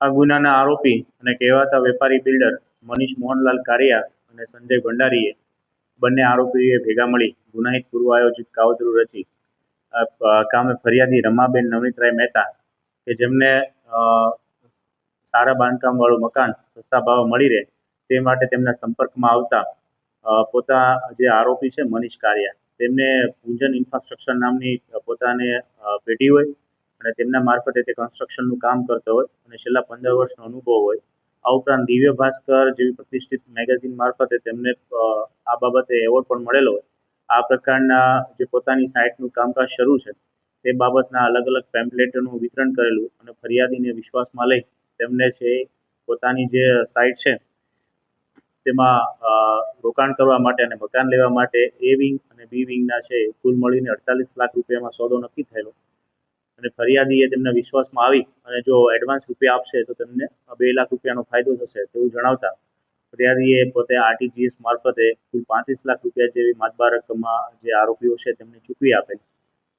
આ ગુનાના આરોપી અને કહેવાતા વેપારી બિલ્ડર મનીષ મોહનલાલ કારિયા અને સંજય ભંડારીએ બંને આરોપીઓએ ભેગા મળી ગુનાહિત પૂર્વ આયોજિત કાવતરું રચી કામે ફરિયાદી રમાબેન નવનીતરાય મહેતા કે જેમને સારા બાંધકામવાળું મકાન સસ્તા ભાવે મળી રહે તે માટે તેમના સંપર્કમાં આવતા પોતા જે આરોપી છે મનીષ કારિયા તેમને પૂંજન ઇન્ફ્રાસ્ટ્રક્ચર નામની પોતાને પેઢી હોય અને તેમના મારફતે તે કન્સ્ટ્રક્શનનું કામ કરતો હોય અને છેલ્લા પંદર વર્ષનો અનુભવ હોય. આ ઉપરાંત દિવ્ય ભાસ્કર જેવી પ્રતિષ્ઠિત મેગેઝિન મારફતે તેમને આ બાબતે એવોર્ડ પણ મળેલો હોય. આ પ્રકારના જે પોતાની સાઇટનું કામકાજ શરૂ છે, તે બાબતના અલગ અલગ પેમ્પલેટોનું વિતરણ કરેલું અને ફરિયાદીને વિશ્વાસમાં લઈ તેમને છે પોતાની જે સાઇટ છે, તેમાં રોકાણ કરવા માટે અને મકાન લેવા માટે એ વિંગ અને બી વિંગના છે, કુલ મળીને અડતાલીસ લાખ રૂપિયામાં સોદો નક્કી થયેલો. અને ફરિયાદીએ તેમના વિશ્વાસમાં આવી અને જો એડવાન્સ રૂપિયા આપશે તો તેમને બે લાખ રૂપિયાનો ફાયદો થશે તેવું જણાવતા ફરિયાદીએ પોતે આરટીજીએસ મારફતે કુલ પાંત્રીસ લાખ રૂપિયા જેવી માતબાર રકમમાં જે આરોપીઓ છે તેમને ચૂકવી આપેલ.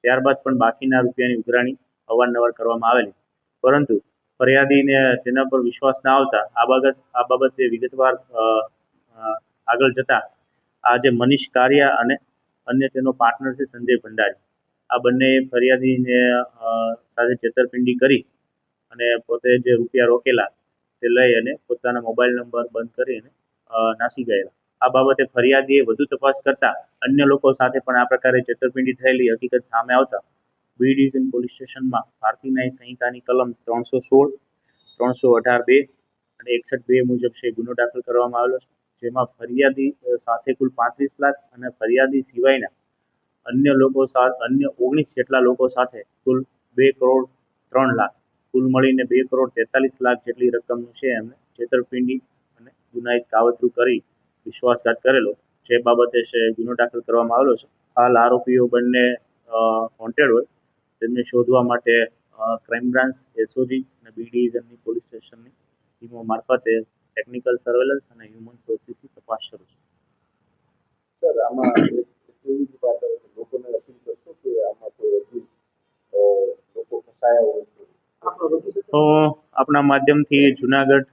ત્યારબાદ પણ બાકીના રૂપિયાની ઉઘરાણી અવારનવાર કરવામાં આવેલી. પરંતુ ફરિયાદીને તેના પર વિશ્વાસ ના આવતા આ બાબત, આ બાબતે વિગતવાર આગળ જતા આજે મનીષ કારિયા અને અન્ય તેનો પાર્ટનર છે સંજય ભંડારી. આ બંને ફરિયાદીને સાથે છેતરપિંડી કરી અને પોતે જે રૂપિયા રોકેલા તે લઈ અને પોતાના મોબાઈલ નંબર બંધ કરીને નાસી ગયેલા. આ બાબતે ફરિયાદીએ વધુ તપાસ કરતા અન્ય લોકો સાથે પણ આ પ્રકારે છેતરપિંડી થયેલી હકીકત સામે આવતા બી ડિવિઝન પોલીસ સ્ટેશનમાં ભારતીનાય સંહિતાની કલમ ત્રણસો સોળ, ત્રણસો અઢાર બે અને એકસઠ બે મુજબ છે ગુનો દાખલ કરવામાં આવેલો છે. જેમાં ફરિયાદી સાથે કુલ પાંત્રીસ લાખ અને ફરિયાદી સિવાયના અન્ય લોકો સાથે, અન્ય ઓગણીસ જેટલા લોકો સાથે કુલ બે કરોડ ત્રણ લાખ, કુલ મળીને બે કરોડ તેતાલીસ લાખ જેટલી રકમનું છે એમને છેતરપિંડી અને ગુનાહિત કાવતરું કરી વિશ્વાસઘાત કરેલો. જે બાબતે છે ગુનો દાખલ કરવામાં આવેલો છે. હાલ આરોપીઓ બંને વોન્ટેડ હોય. તેમને શોધવા માટે ક્રાઇમ બ્રાન્ચ એસઓજી અને બી ડિવિઝનની પોલીસ સ્ટેશનની ટીમો મારફતે ટેકનિકલ સર્વેલન્સ અને હ્યુમન સોર્સિસની તપાસ શરૂ છે. સર આમાં એક એવી જ વાત આવે કે લોકોને અપીલ કરશો કે આમાં કોઈ હજુ અ, લોકો ફસાયા હોય તો આપણો માધ્યમથી જુનાગઢ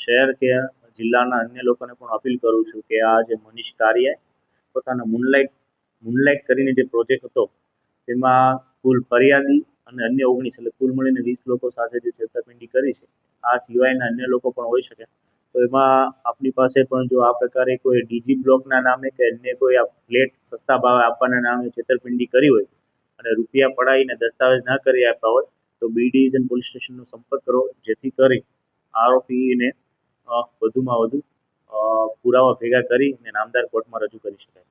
શહેર કે જિલ્લાના અન્ય લોકોને પણ અપીલ કરું છું કે આ જે મનીષ કારિયા પોતાના મૂનલાઇટ મૂનલાઇટ કરીને જે પ્રોજેક્ટ હતો, તેમાં કુલ ફરિયાદી અને અન્ય ઓગણીસ, એટલે કુલ મળીને વીસ લોકો સાથે જે છેતરપિંડી કરી છે, આ સિવાયના અન્ય લોકો પણ હોઈ શકે. તો એમાં આપની પાસે પણ જો આ પ્રકારે કોઈ ડીજી બ્લોકના નામે કે અન્ય કોઈ આ ફ્લેટ, સસ્તા ભાવે આપવાના નામે છેતરપિંડી કરી હોય અને રૂપિયા પડાવીને દસ્તાવેજ ના કરી આપ્યા હોય તો બી ડિવિઝન પોલીસ સ્ટેશનનો સંપર્ક કરો, જેથી કરી આરોપીને વધુમાં વધુ પુરાવા ભેગા કરી અને નામદાર કોર્ટમાં રજૂ કરી શકાય.